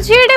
രുചിയുടെ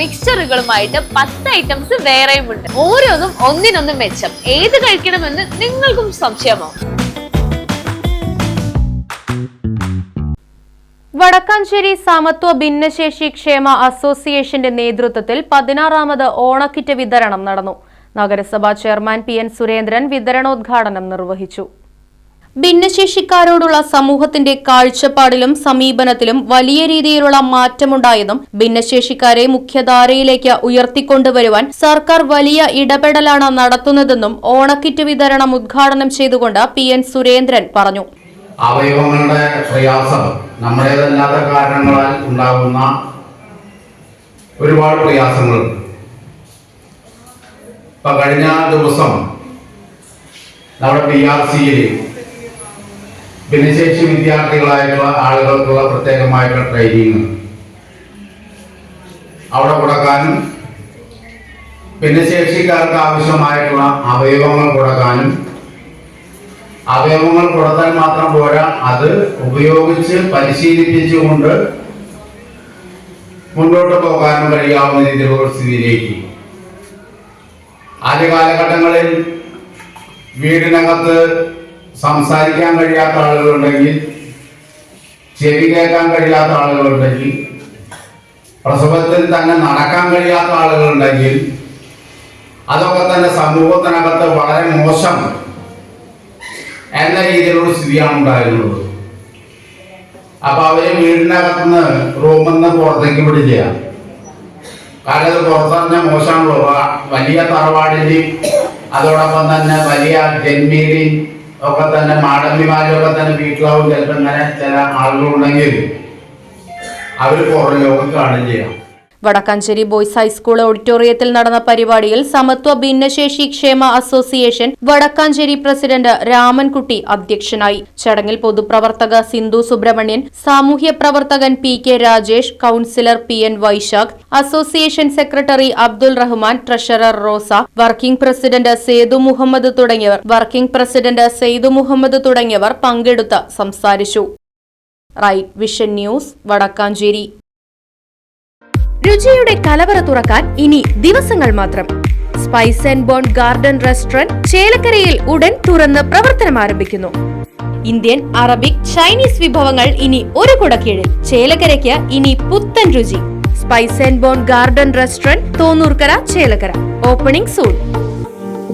മിക്സ്ചറുകളുമായിട്ട് പത്ത് ഐറ്റംസ് വേറെയും ഉണ്ട്. ഓരോന്നും ഒന്നിനൊന്നും മെച്ചം. ഏത് കഴിക്കണമെന്ന് നിങ്ങൾക്കും സംശയമാവും വടക്കാഞ്ചേരി സമത്വ ഭിന്നശേഷി ക്ഷേമ അസോസിയേഷന്റെ നേതൃത്വത്തിൽ പതിനാറാമത് ഓണക്കിറ്റ് വിതരണം നടന്നു. നഗരസഭാ ചെയർമാൻ പി എൻ സുരേന്ദ്രൻ വിതരണോദ്ഘാടനം നിർവഹിച്ചു. ഭിന്നശേഷിക്കാരോടുള്ള സമൂഹത്തിന്റെ കാഴ്ചപ്പാടിലും സമീപനത്തിലും വലിയ രീതിയിലുള്ള മാറ്റമുണ്ടായതും ഭിന്നശേഷിക്കാരെ മുഖ്യധാരയിലേക്ക് ഉയർത്തിക്കൊണ്ടുവരുവാൻ സർക്കാർ വലിയ ഇടപെടലാണ് നടത്തുന്നതെന്നും ഓണക്കിറ്റ് വിതരണം ഉദ്ഘാടനം ചെയ്തുകൊണ്ട് പി എൻ സുരേന്ദ്രൻ പറഞ്ഞു. അവയവങ്ങളുടെ പ്രയാസം നമ്മുടേതല്ലാത്ത കാരണങ്ങളാൽ ഉണ്ടാകുന്ന ഒരുപാട് പ്രയാസങ്ങളുണ്ട് ഇപ്പൊ കഴിഞ്ഞ ദിവസം നമ്മുടെ പി ആർ സിയിൽ ഭിന്നശേഷി വിദ്യാർത്ഥികളായിട്ടുള്ള ആളുകൾക്കുള്ള പ്രത്യേകമായിട്ടുള്ള ട്രെയിനിങ് അവിടെ കൊടുക്കാനും ഭിന്നശേഷിക്കാർക്ക് ആവശ്യമായിട്ടുള്ള അവയവങ്ങൾ കൊടുക്കാനും. അവയവങ്ങൾ കൊടുത്താൽ മാത്രം പോരാ അത് ഉപയോഗിച്ച് പരിശീലിപ്പിച്ചുകൊണ്ട് മുന്നോട്ട് പോകാനും കഴിയാവുന്ന രീതിയിലുള്ള സ്ഥിതിയിലേക്ക്. ആദ്യ കാലഘട്ടങ്ങളിൽ വീടിനകത്ത് സംസാരിക്കാൻ കഴിയാത്ത ആളുകളുണ്ടെങ്കിൽ ചെവി കേൾക്കാൻ കഴിയാത്ത ആളുകളുണ്ടെങ്കിൽ പ്രസവത്തിൽ തന്നെ നടക്കാൻ കഴിയാത്ത ആളുകളുണ്ടെങ്കിൽ അതൊക്കെ തന്നെ സമൂഹത്തിനകത്ത് വളരെ മോശം എന്ന രീതിയിലുള്ള സ്ഥിതിയാണ് ഉണ്ടായിരുന്നത് അപ്പൊ അവർ വീടിനകത്തുനിന്ന് റൂമിൽ നിന്ന് പുറത്തേക്ക് വിടില്ല കാരണം അത് പുറത്തിറങ്ങിയ മോശമാണല്ലോ. വലിയ തറവാടിന്റെയും അതോടൊപ്പം തന്നെ വലിയ ജന്മീരെയും ഒക്കെ തന്നെ മാടമ്പിമാരൊക്കെ തന്നെ വീട്ടിലാവും. ചിലപ്പോൾ ഇങ്ങനെ ചില ആളുകളുണ്ടെങ്കിൽ അവർ പുറം ലോകം കാണില്ല വടക്കാഞ്ചേരി ബോയ്സ് ഹൈസ്കൂൾ ഓഡിറ്റോറിയത്തിൽ നടന്ന പരിപാടിയിൽ സമത്വ ഭിന്നശേഷി ക്ഷേമ അസോസിയേഷൻ വടക്കാഞ്ചേരി പ്രസിഡന്റ് രാമൻകുട്ടി അധ്യക്ഷനായി. ചടങ്ങിൽ പൊതുപ്രവർത്തക സിന്ധു സുബ്രഹ്മണ്യൻ സാമൂഹ്യ പ്രവർത്തകൻ P K Rajesh councillor P N Vaishakh association secretary Abdul Rahman treasurer Rosa working president Sethu Muhammad തുടങ്ങിയവർ വർക്കിംഗ് പ്രസിഡന്റ് സെയ്തു മുഹമ്മദ് തുടങ്ങിയവർ പങ്കെടുത്ത് സംസാരിച്ചു. Right vision news Vadakkanchery. രുചിയുടെ കലവറ തുറക്കാൻ ഇനി ദിവസങ്ങൾ മാത്രം. Spice and bone garden restaurant ചേലക്കരയിൽ ഉടൻ തുറന്ന് പ്രവർത്തനം ആരംഭിക്കുന്നു. ഇന്ത്യൻ അറബിക് ചൈനീസ് വിഭവങ്ങൾ ഇനി ഒരു കുടക്കീഴിൽ. ചേലക്കരയ്ക്ക് ഇനി പുത്തൻ രുചി. Spice and bone garden restaurant Thonnurkara Chelakkara. Opening soon